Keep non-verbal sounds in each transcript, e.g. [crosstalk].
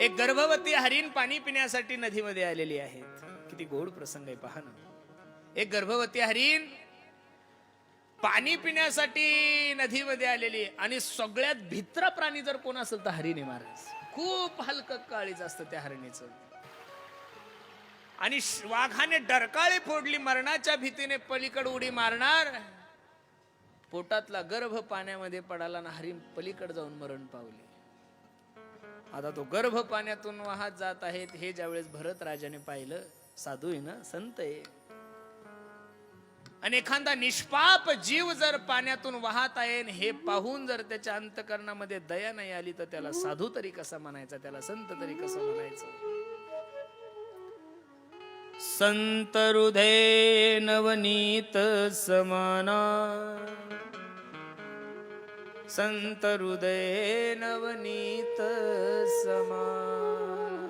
एक गर्भवती हरिण पाणी पिण्यासाठी नदीमध्ये आलेली आहे किती गोड प्रसंग आहे पहा ना. एक गर्भवती हरिण पाणी पिण्यासाठी नदीमध्ये आलेली आणि सगळ्यात भित्रा प्राणी जर कोण असेल तर हरिणी महाराज. खूप हलकं काळीच असतं त्या हरिणीचं. आणि वाघाने डरकाळी फोडली मरणाच्या भीतीने पलीकड उडी मारणार. पोटातला गर्भ पाण्यामध्ये पडाला ना हरिण पलीकड जाऊन मरण पावले. आता तो गर्भ पाण्यातून वाहत जात आहेत हे ज्यावेळेस भरत राजाने पाहिलं साधू आहे ना संत आहे. आणि एखादा निष्पाप जीव जर पाण्यातून वाहत आहे आणि हे पाहून जर त्याच्या अंतकरणामध्ये दया नाही आली तर त्याला साधू तरी कसा म्हणायचा? त्याला संत तरी कसं म्हणायचं? संत हृदय नवनीत समाना संत हृदय नवनीत समान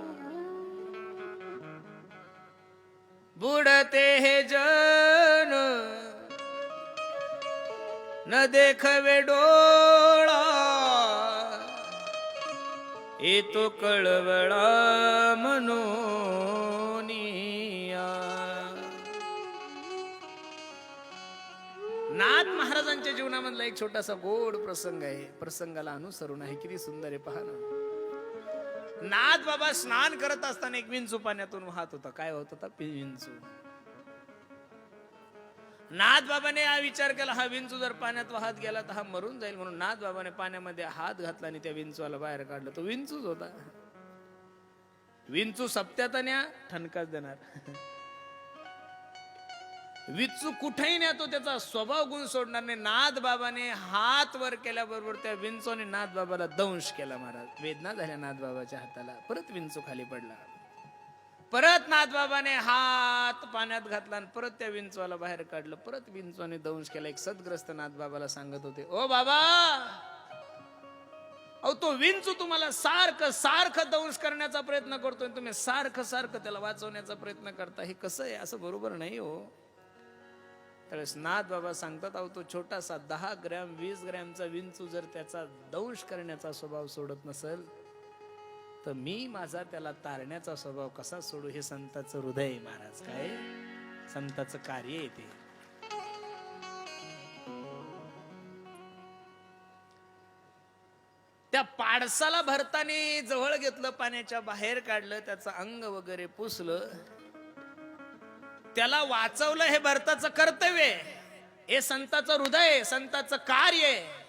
बुडते हे जन न देखवे डोळा येतो कळवळा मनोनिया आमच्या जीवनामधला एक छोटासा गोड प्रसंग आहे. प्रसंगाला अनुसरून आहे. किती सुंदर आहे पहा ना. नाथ बाबा स्नान करत असताना एक विंचू पाण्यातून वाहत होता. काय होत होता? विंचू. नाथ बाबाने हा विचार केला हा विंचू जर पाण्यात वाहत गेला तर हा मरून जाईल म्हणून नाथ बाबाने पाण्यामध्ये हात घातला आणि त्या विंचूला बाहेर काढलं. तो विंचूच होता. विंचू सप्त्यात न्या ठणकाच देणार. विंचू कुठेही नाही तो त्याचा स्वभाव गुण सोडणार नाही. नाथ बाबाने हात वर केल्याबरोबर त्या विंचोने नाथ बाबाला दंश केला महाराज. वेदना झाल्या नाथ बाबाच्या हाताला. परत विंचू खाली पडला. परत नाथ बाबाने हात पाण्यात घातला आणि परत त्या विंचवाला बाहेर काढलं. परत विंचवाने दंश केला. एक सदग्रस्त नाथ बाबाला सांगत होते ओ बाबा! अहो तो विंचू तुम्हाला सारखं सारखं दंश करण्याचा प्रयत्न करतोय तुम्ही सारखं सारखं त्याला वाचवण्याचा प्रयत्न करता. हे कसं आहे? असं बरोबर नाही हो. त्यावेळेस नाथ बाबा सांगतात अहो तो छोटासा दहा ग्रॅम वीस ग्रॅमचा विंचू जर त्याचा दंश करण्याचा स्वभाव सोडत नसेल तर मी माझा त्याला तारण्याचा स्वभाव कसा सोडू हे संताचं हृदय महाराज काय? संताचं कार्य आहे ते. त्या पाडसाला भरताने जवळ घेतलं पाण्याच्या बाहेर काढलं त्याचं अंग वगैरे पुसलं. त्याला वाचवलं हे भरताचं कर्तव्य आहे. हे संताचं हृदय संताचं कार्य आहे.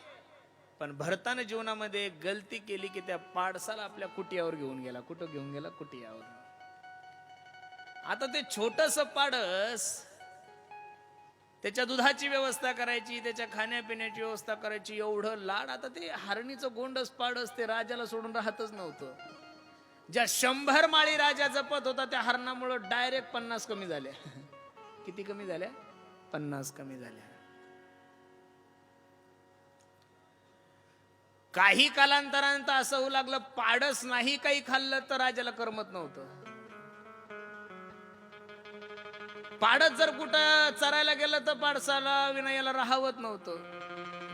पण भरतानं जीवनामध्ये एक गलती केली की त्या पाडसाला आपल्या कुटियावर घेऊन गेला. कुठं घेऊन गेला? कुटियावर. आता ते छोटस पाडस त्याच्या दुधाची व्यवस्था करायची त्याच्या खाण्यापिण्याची व्यवस्था करायची एवढं लाड. आता ते हरणीचं गोंडस पाडस ते राजाला सोडून राहतच नव्हतं. ज्या शंभर माळी राजा जपत होता त्या हरणामुळं डायरेक्ट पन्नास कमी झाल्या. [laughs] किती कमी झाल्या? पन्नास कमी झाल्या. काही कालांतरानंतर असं होऊ लागलं पाडस नाही काही खाल्लं तर राजाला करमत नव्हतं. पाडत जर कुठं चरायला गेलं तर पाडसाला विनयाला राहावत नव्हतं.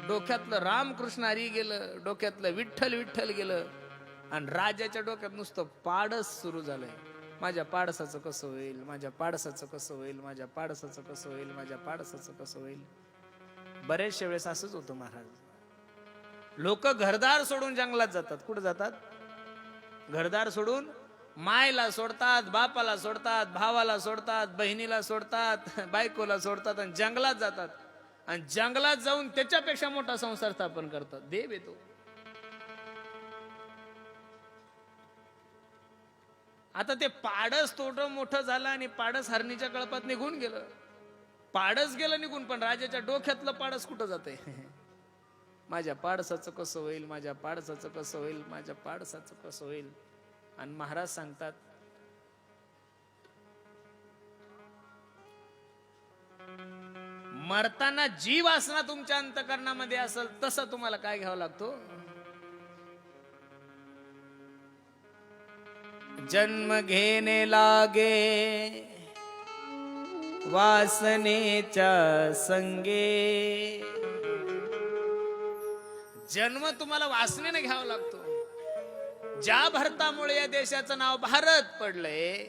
डोक्यातलं रामकृष्ण हरी गेलं डोक्यातलं विठ्ठल विठ्ठल गेलं. आणि राजाच्या डोक्यात नुसतं पाडस सुरू झालंय. माझ्या पाडसाचं कसं होईल? माझ्या पाडसाचं कसं होईल? माझ्या पाडसाचं कसं होईल? माझ्या पाडसाचं कसं होईल? बरेचशा वेळेस असंच होतं महाराज. लोक घरदार सोडून जंगलात जातात. कुठं जातात? घरदार सोडून मायला सोडतात बापाला सोडतात भावाला सोडतात बहिणीला सोडतात बायकोला सोडतात आणि जंगलात जातात. आणि जंगलात जाऊन त्याच्यापेक्षा मोठा संसार स्थापन करतात. देव येतो. आता ते पाडस तोडं मोठं झालं आणि पाडस हरणीच्या कळपात निघून गेलं. पाडस गेलं निघून पण राजाच्या डोक्यातलं पाडस कुठं जाते [laughs] माझ्या पाडसाचं कसं होईल? माझ्या पाडसाचं कसं होईल? माझ्या पाडसाचं कसं होईल? आणि महाराज सांगतात मरताना जीव असणार तुमच्या अंतकरणामध्ये असेल तसं तुम्हाला काय घ्यावं लागतो? जन्म घेणे लागे वासनेच्या संगे. जन्म तुम्हाला वासनेने घ्यावा लागतो. ज्या भारतामुळे या देशाचं नाव भारत पडलंय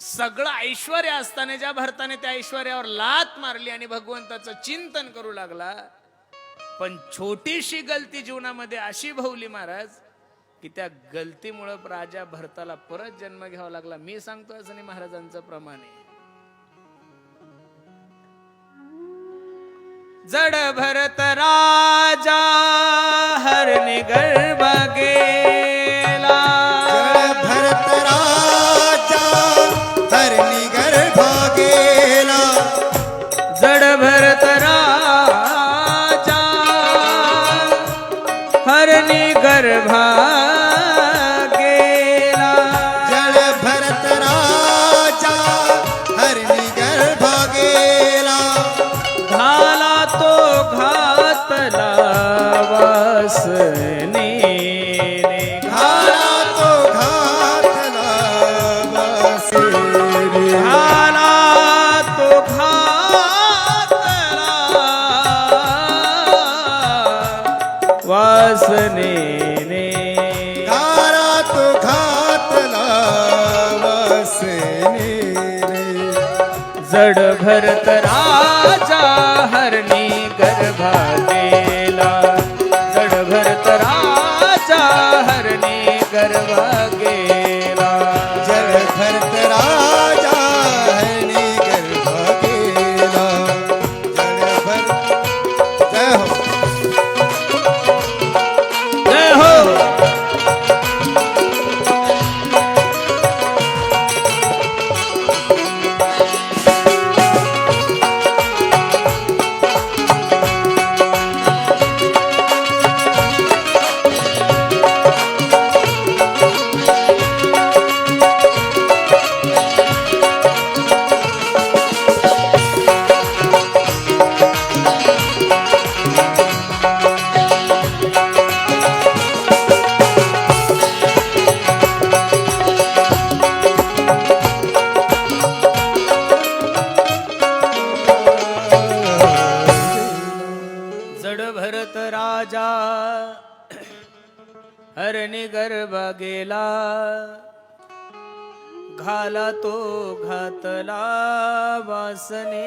सगळं ऐश्वर असताना ज्या भारताने त्या ऐश्वर्यावर लात मारली आणि भगवंताचं चिंतन करू लागला पण छोटीशी गलती जीवनामध्ये अशी भवली महाराज की त्या गलतीमुळं राजा भरताला परत जन्म घ्यावा लागला. मी सांगतो असं नाही महाराजांचं प्रमाण. आहे जड भरत राजा हरणी गर्भ भरत राजा हरणी गर्भा गेला जड भरत राजा हरणी गर्भा राजा। हरणी गर्भ गेला। घाला तो घातला वासने